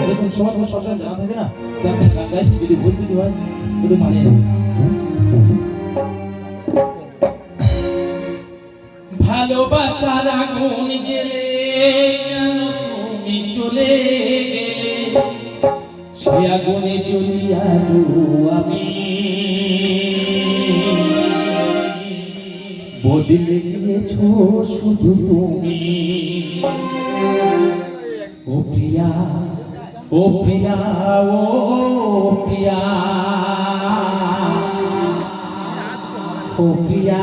দেখুন সবার তো সরকার জানা থাকে না যে আপনি গান গাই যদি ভুল যদি হয় শুধু মানে ভালোবাসার আগুন গেলে কেন তুমি চলে গেলে? সে আগুনে চলিয়া আমি। বদলে গিয়েছো শুধু তুমি। ও প্রিয়া ও প্রিয়া ও প্রিয়া ও প্রিয়া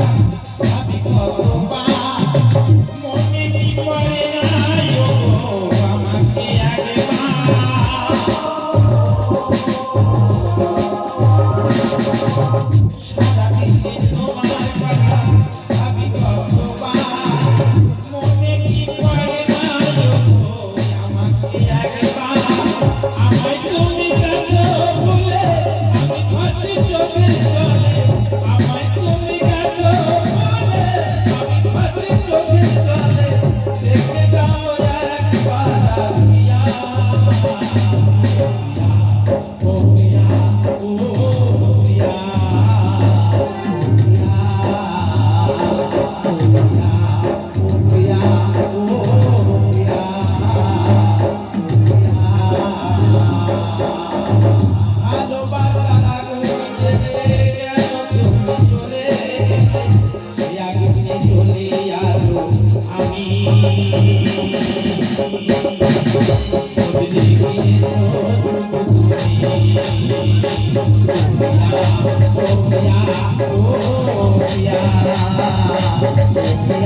Happy Oh, yeah.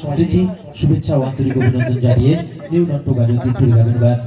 সবাইকে শুভেচ্ছা ও আন্তরিক অভিনন্দন জানিয়ে নিউ নট্য গাজন গাবেন